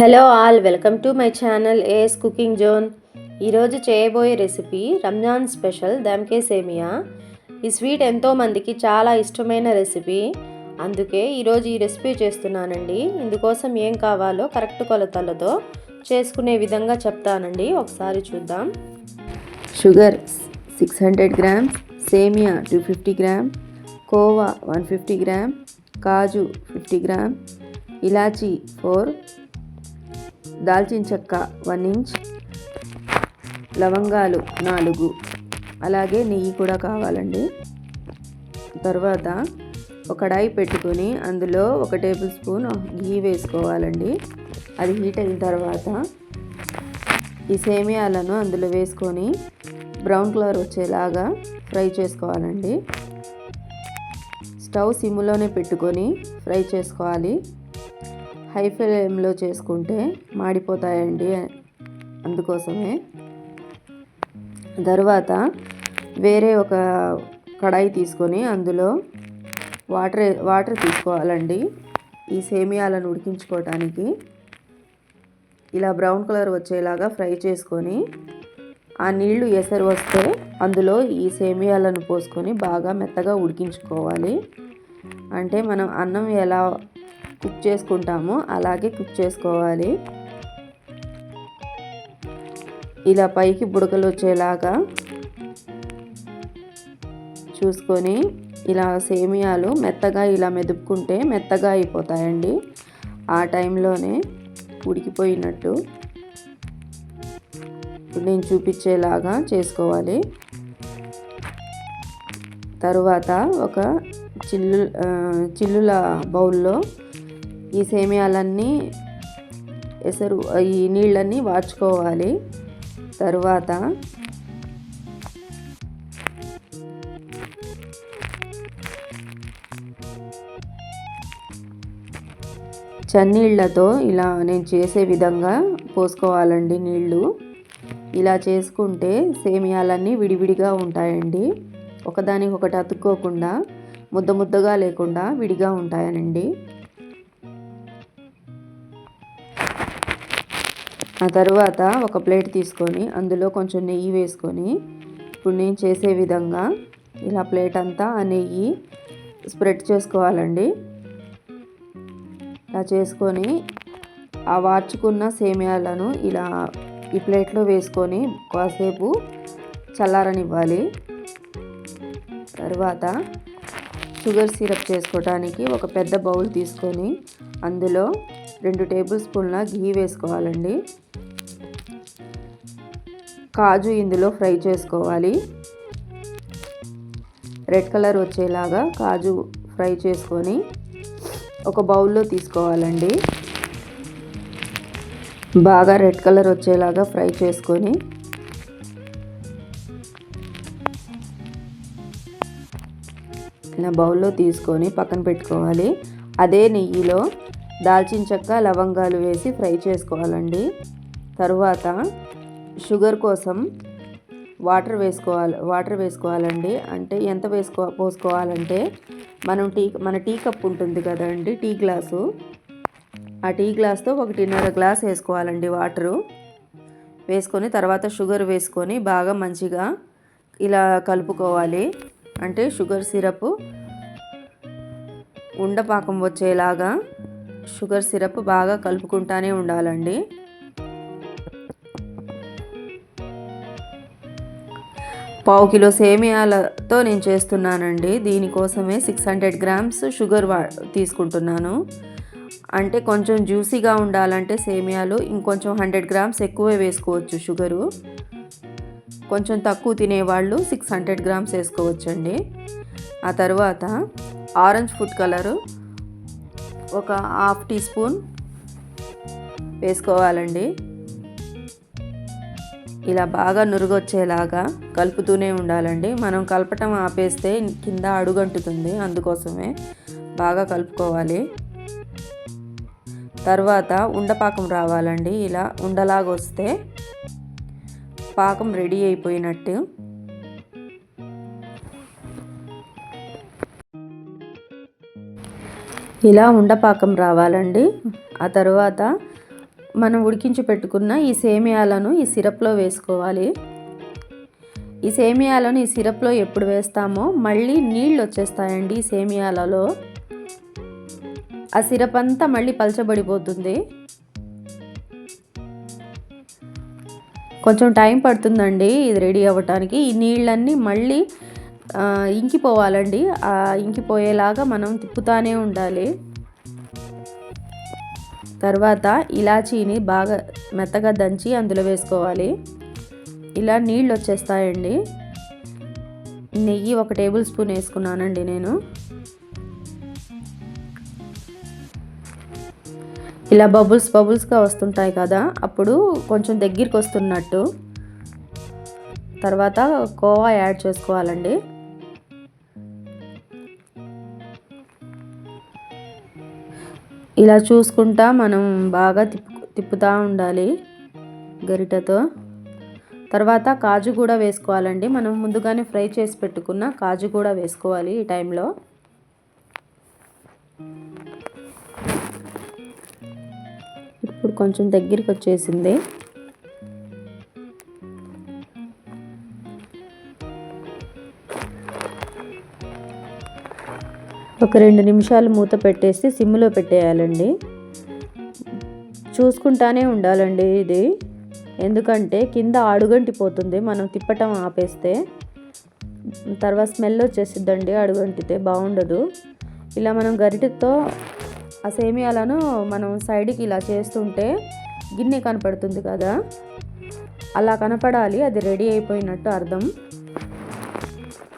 Hello all welcome to my channel AS cooking zone ఈరోజు చేయబోయే recipe Ramzan special దమ్కే సేమియా. ఈ స్వీట్ ఎంతోమందికి చాలా ఇష్టమైన రెసిపీ. అందుకే ఈరోజు ఈ రెసిపీ చేస్తున్నానండి. ఇందుకోసం ఏం కావాలో కరెక్ట్ కొలతలతో చేసుకునే విధంగా చెప్తానండి. ఒకసారి చూద్దాం. Sugar six hundred grams semiya two fifty gram khoa one fifty gram kaju fifty gram elaichi four దాల్చిన చెక్క వన్ ఇంచ్ లవంగాలు నాలుగు. అలాగే నెయ్యి కూడా కావాలండి. తర్వాత ఒక కడాయి పెట్టుకొని అందులో ఒక టేబుల్ స్పూన్ గీ వేసుకోవాలండి. అది హీట్ అయిన తర్వాత ఈ సేమియాలను అందులో వేసుకొని బ్రౌన్ కలర్ వచ్చేలాగా ఫ్రై చేసుకోవాలండి. స్టవ్ సిమ్లోనే పెట్టుకొని ఫ్రై చేసుకోవాలి. హై ఫ్లేమ్లో చేసుకుంటే మాడిపోతాయండి. అందుకోసమే తర్వాత వేరే ఒక కడాయి తీసుకొని అందులో వాటర్ వాటర్ తీసుకోవాలండి. ఈ సేమియాలను ఉడికించుకోవటానికి. ఇలా బ్రౌన్ కలర్ వచ్చేలాగా ఫ్రై చేసుకొని ఆ నీళ్ళు ఎసరు వస్తే అందులో ఈ సేమియాలను పోసుకొని బాగా మెత్తగా ఉడికించుకోవాలి. అంటే మనం అన్నం ఎలా కుక్ చేసుకుంటామో. అలాగే కుక్ చేసుకోవాలి. ఇలా పైకి బుడకలు వచ్చేలాగా చూసుకొని ఇలా సేమియాలు మెత్తగా ఇలా మెదుపుకుంటే మెత్తగా అయిపోతాయండి. ఆ టైంలోనే ఉడికిపోయినట్టు నేను చూపించేలాగా చేసుకోవాలి. తరువాత ఒక చిల్లు చిల్లుల బౌల్లో ఈ సేమియాలన్నీ ఎసరు ఈ నీళ్ళన్నీ వాచుకోవాలి తరువాత చన్నీళ్ళతో ఇలా నేను చేసే విధంగా పోసుకోవాలండి నీళ్ళు. ఇలా చేసుకుంటే సేమియాలన్నీ విడివిడిగా ఉంటాయండి. ఒకదానికి ఒకటి అతుక్కోకుండా ముద్ద ముద్దగా లేకుండా విడిగా ఉంటాయనండి. ఆ తర్వాత ఒక ప్లేట్ తీసుకొని అందులో కొంచెం నెయ్యి వేసుకొని ఇప్పుడు నేను చేసే విధంగా ఇలా ప్లేట్ అంతా ఆ నెయ్యి స్ప్రెడ్ చేసుకోవాలండి. ఇలా చేసుకొని ఆ వార్చుకున్న సేమియాలను ఇలా ఈ ప్లేట్లో వేసుకొని కాసేపు చల్లారనివ్వాలి. తర్వాత షుగర్ సిరప్ చేసుకోవడానికి ఒక పెద్ద బౌల్ తీసుకొని అందులో రెండు టేబుల్ స్పూన్ల ఘీ వేసుకోవాలండి. కాజు ఇందులో ఫ్రై చేసుకోవాలి. రెడ్ కలర్ వచ్చేలాగా కాజు ఫ్రై చేసుకొని ఒక బౌల్లో తీసుకోవాలండి. బాగా రెడ్ కలర్ వచ్చేలాగా ఫ్రై చేసుకొని ఇలా బౌల్లో తీసుకొని పక్కన పెట్టుకోవాలి. అదే నెయ్యిలో దాల్చిన చెక్క లవంగాలు వేసి ఫ్రై చేసుకోవాలండి. తరువాత షుగర్ కోసం వాటర్ వేసుకోవాలి వాటర్ వేసుకోవాలండి. అంటే ఎంత వేసుకో పోసుకోవాలంటే మనం టీ మన టీ కప్ ఉంటుంది కదండి టీ గ్లాసు. ఆ టీ గ్లాస్తో ఒకటిన్నర గ్లాస్ వేసుకోవాలండి వాటరు. వేసుకొని తర్వాత షుగర్ వేసుకొని బాగా మంచిగా ఇలా కలుపుకోవాలి. అంటే షుగర్ సిరప్ ఉండపాకం వచ్చేలాగా షుగర్ సిరప్ బాగా కలుపుకుంటానే ఉండాలండి. పావు కిలో సేమియాలతో నేను చేస్తున్నానండి. దీనికోసమే సిక్స్ హండ్రెడ్ గ్రామ్స్ షుగర్ వా తీసుకుంటున్నాను. అంటే కొంచెం జ్యూసీగా ఉండాలంటే సేమియాలు ఇంకొంచెం హండ్రెడ్ గ్రామ్స్ ఎక్కువే వేసుకోవచ్చు షుగరు. కొంచెం తక్కువ తినేవాళ్ళు సిక్స్ హండ్రెడ్ గ్రామ్స్ వేసుకోవచ్చండి. ఆ తర్వాత ఆరెంజ్ ఫుడ్ కలరు ఒక హాఫ్ టీ స్పూన్ వేసుకోవాలండి. ఇలా బాగా నురుగొచ్చేలాగా కలుపుతూనే ఉండాలండి. మనం కలపటం ఆపేస్తే కింద అడుగంటుతుంది. అందుకోసమే బాగా కలుపుకోవాలి. తర్వాత ఉండపాకం రావాలండి. ఇలా ఉండలాగా వస్తే పాకం రెడీ అయిపోయినట్టు. ఇలా ఉండపాకం రావాలండి. ఆ తర్వాత మనం ఉడికించి పెట్టుకున్న ఈ సేమియాలను ఈ సిరప్లో వేసుకోవాలి. ఈ సేమియాలను ఈ సిరప్లో ఎప్పుడు వేస్తామో మళ్ళీ నీళ్ళు వచ్చేస్తాయండి ఈ సేమియాలలో. ఆ సిరప్ అంతా మళ్ళీ పలచబడిపోతుంది. కొంచెం టైం పడుతుందండి ఇది రెడీ అవ్వటానికి. ఈ నీళ్ళన్నీ మళ్ళీ ఇంకిపోవాలండి. ఇంకిపోయేలాగా మనం తిప్పుతానే ఉండాలి. తర్వాత ఇలాచీని బాగా మెత్తగా దంచి అందులో వేసుకోవాలి. ఇలా నీళ్ళు వచ్చేస్తాయండి. నెయ్యి ఒక టేబుల్ స్పూన్ వేసుకున్నానండి నేను. ఇలా బబుల్స్ బబుల్స్గా వస్తుంటాయి కదా అప్పుడు కొంచెం దగ్గరికి వస్తున్నట్టు తర్వాత కోవా యాడ్ చేసుకోవాలండి. ఇలా చూసుకుంటా మనం బాగా తిప్పు తిప్పుతూ ఉండాలి గరిటతో. తర్వాత కాజు కూడా వేసుకోవాలండి. మనం ముందుగానే ఫ్రై చేసి పెట్టుకున్న కాజు కూడా వేసుకోవాలి ఈ టైంలో. ఇప్పుడు కొంచెం దగ్గరికి వచ్చేసింది. ఒక రెండు నిమిషాలు మూత పెట్టేసి సిమ్లో పెట్టేయాలండి. చూసుకుంటానే ఉండాలండి ఇది. ఎందుకంటే కింద అడుగంటిపోతుంది మనం తిప్పటం ఆపేస్తే. తర్వాత స్మెల్ వచ్చేసిద్దండి అడుగంటితే బాగుండదు. ఇలా మనం గరిటెతో ఆ సేమియాలను మనం సైడ్కి ఇలా చేస్తుంటే గిన్నె కనపడుతుంది కదా. అలా కనపడాలి అది రెడీ అయిపోయినట్టు అర్థం.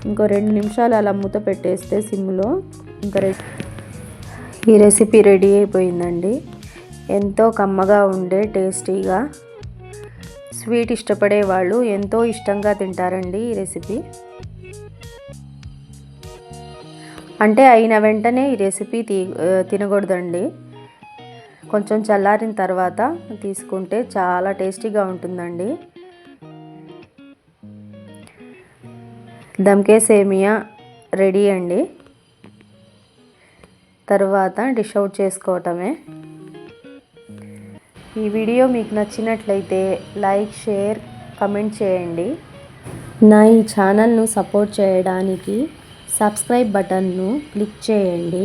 ఇంకో రెండు నిమిషాలు అలా మూత పెట్టేస్తే సిమ్లో. ఇంకా ఈ రెసిపీ రెడీ అయిపోయిందండి. ఎంతో కమ్మగా ఉండే టేస్టీగా స్వీట్ ఇష్టపడే వాళ్ళు ఎంతో ఇష్టంగా తింటారండి ఈ రెసిపీ. అంటే అయిన వెంటనే ఈ రెసిపీ తీ తినకూడదండి. కొంచెం చల్లారిన తర్వాత తీసుకుంటే చాలా టేస్టీగా ఉంటుందండి. దమ్కే సేమియా రెడీ అండి. తర్వాత డిష్ అవుట్ చేసుకోవటమే. ఈ వీడియో మీకు నచ్చినట్లయితే లైక్ షేర్ కమెంట్ చేయండి. నా ఈ ఛానల్ను సపోర్ట్ చేయడానికి సబ్స్క్రైబ్ బటన్ను క్లిక్ చేయండి.